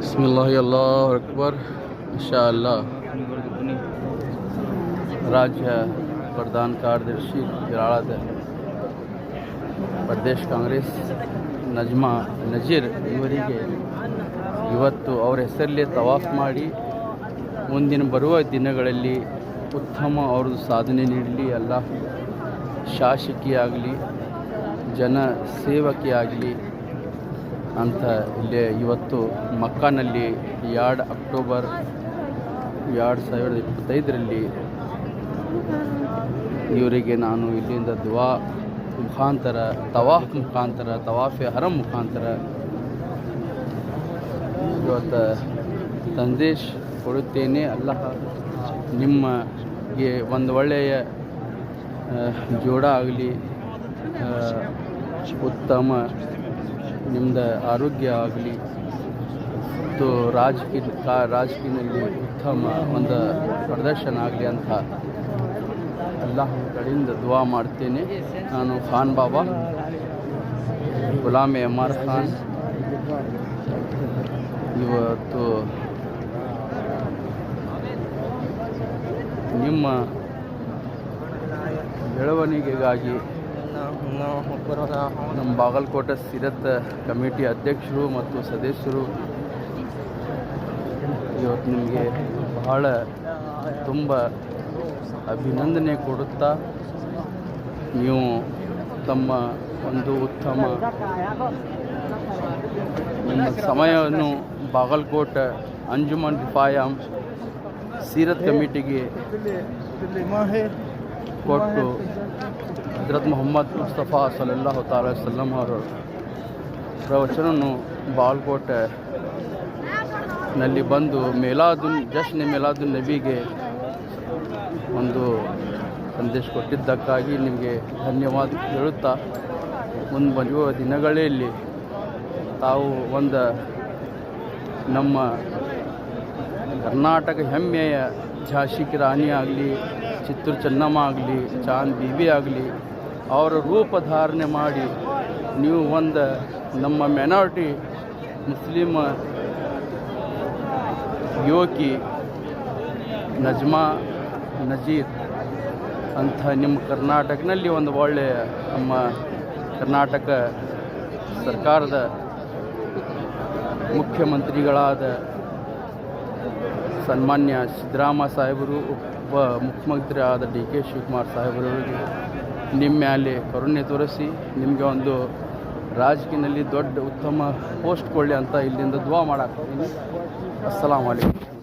बिस्मिल्लाह अल्लाह अकबर इंशाअल्लाह ರಾಜ್ಯ ಪ್ರಧಾನ ಕಾರ್ಯದರ್ಶಿ ಕೇರಳದ ಪ್ರದೇಶ ಕಾಂಗ್ರೆಸ್ ನಜ್ಮಾ ನಜೀರ್ ಇವರಿಗೆ ಇವತ್ತು ಅವರ ಹೆಸರಲ್ಲೇ ತವಾಫ್ ಮಾಡಿ ಮುಂದಿನ ಬರುವ ದಿನಗಳಲ್ಲಿ ಉತ್ತಮ ಅವ್ರದ್ದು ಸಾಧನೆ ನೀಡಲಿ ಎಲ್ಲ ಶಾಸಕಿಯಾಗಲಿ ಜನ ಸೇವಕಿಯಾಗಲಿ ಅಂತ ಇಲ್ಲಿ ಇವತ್ತು ಮಕ್ಕಾನಲ್ಲಿ ಎರಡು ಅಕ್ಟೋಬರ್ ಎರಡು ಸಾವಿರದ ಇಪ್ಪತ್ತೈದರಲ್ಲಿ ಇವರಿಗೆ ನಾನು ಇಲ್ಲಿಂದ ದುವಾ ಮುಖಾಂತರ ತವಾಫ್ ಮುಖಾಂತರ, ತವಾಫೆ ಹರಂ ಮುಖಾಂತರ ಇವತ್ತು ಸಂದೇಶ ಕೊಡುತ್ತೇನೆ. ಅಲ್ಲ ನಿಮಗೆ ಒಂದು ಒಳ್ಳೆಯ ಜೋಡ ಆಗಲಿ ಉತ್ತಮ ನಿಮ್ಮದು ಆರೋಗ್ಯ ಆಗಲಿ, ಮತ್ತು ರಾಜಕೀಯ ರಾಜಕೀಯದಲ್ಲಿ ಉತ್ತಮ ಒಂದು ಪ್ರದರ್ಶನ ಆಗಲಿ ಅಂತ ಎಲ್ಲ ಕಡೆಯಿಂದ ದುವಾ ಮಾಡ್ತೇನೆ. ನಾನು ಖಾನ್ ಬಾಬಾ, ಗುಲಾಮ್ ಎಮಾರ್ ಖಾನ್. ಇವತ್ತು ನಿಮ್ಮ ಬೆಳವಣಿಗೆಗಾಗಿ ನಮ್ಮ ಬಾಗಲಕೋಟೆ ಸಿರತ್ ಕಮಿಟಿ ಅಧ್ಯಕ್ಷರು ಮತ್ತು ಸದಸ್ಯರು ಇವತ್ತು ನಿಮಗೆ ಬಹಳ ತುಂಬ ಅಭಿನಂದನೆ ಕೊಡುತ್ತಾ ನೀವು ತಮ್ಮ ಒಂದು ಉತ್ತಮ ನಿಮ್ಮ ಸಮಯವನ್ನು ಬಾಗಲಕೋಟೆ ಅಂಜುಮನ್ ರಿಫಾಯಂ ಸೀರತ್ ಕಮಿಟಿಗೆ ಕೊಟ್ಟು ಹಜರತ್ ಮೊಹಮ್ಮದ್ ಮುಸ್ತಫಾ ಸಲಲ್ಲಾಹು ತಾಲ ಅವರು ಪ್ರವಚನವನ್ನು ಬಾಲ್ಕೋಟೆ ನಲ್ಲಿ ಬಂದು ಮೇಲಾದುನ್ ಜಶ್ನ್ ಮೇಲಾದುನ್ ನಬಿಗೆ ಒಂದು ಸಂದೇಶ ಕೊಟ್ಟಿದ್ದಕ್ಕಾಗಿ ನಿಮಗೆ ಧನ್ಯವಾದ ಹೇಳುತ್ತಾ, ಮುಂದೆ ದಿನಗಳೇ ದಿನಗಳಲ್ಲಿ ತಾವು ಒಂದು ನಮ್ಮ ಕರ್ನಾಟಕ ಹೆಮ್ಮೆಯ ಝಾಶಿಕಿ ರಾಣಿ ಆಗಲಿ ಚಿತ್ತೂರು ಚೆನ್ನಮ್ಮ ಆಗಲಿ ಚಾನ್ ಬೀಬಿ ಆಗಲಿ, ಅವರ ರೂಪ ಧಾರಣೆ ಮಾಡಿ ನೀವು ಒಂದು ನಮ್ಮ ಮೆನಾರಿಟಿ ಮುಸ್ಲಿಮ ಯುವಕಿ ನಜ್ಮಾ ನಜೀರ್ ಅಂಥ ನಿಮ್ಮ ಕರ್ನಾಟಕನಲ್ಲಿ ಒಂದು ಒಳ್ಳೆಯ ನಮ್ಮ ಕರ್ನಾಟಕ ಸರ್ಕಾರದ ಮುಖ್ಯಮಂತ್ರಿಗಳಾದ ಸನ್ಮಾನ್ಯ ಸಿದ್ದರಾಮ ಸಾಹೇಬರು ಉಪ ಮುಖ್ಯಮಂತ್ರಿ ಆದ ಡಿ ಕೆ ಶಿವಕುಮಾರ್ ಸಾಹೇಬರವರಿಗೆ ನಿಮ್ಮ ಮೇಲೆ ಕರುಣೆ ತೋರಿಸಿ, ನಿಮಗೆ ಒಂದು ರಾಜಕೀಯದಲ್ಲಿ ದೊಡ್ಡ ಉತ್ತಮ ಪೋಸ್ಟ್ ಕೊಡಲಿ ಅಂತ ಇಲ್ಲಿಂದ ದುವಾ ಮಾಡಾಕ್ತೀನಿ ಅಸ್ಸಲಾಮ್ ವಲೈಕುಮ್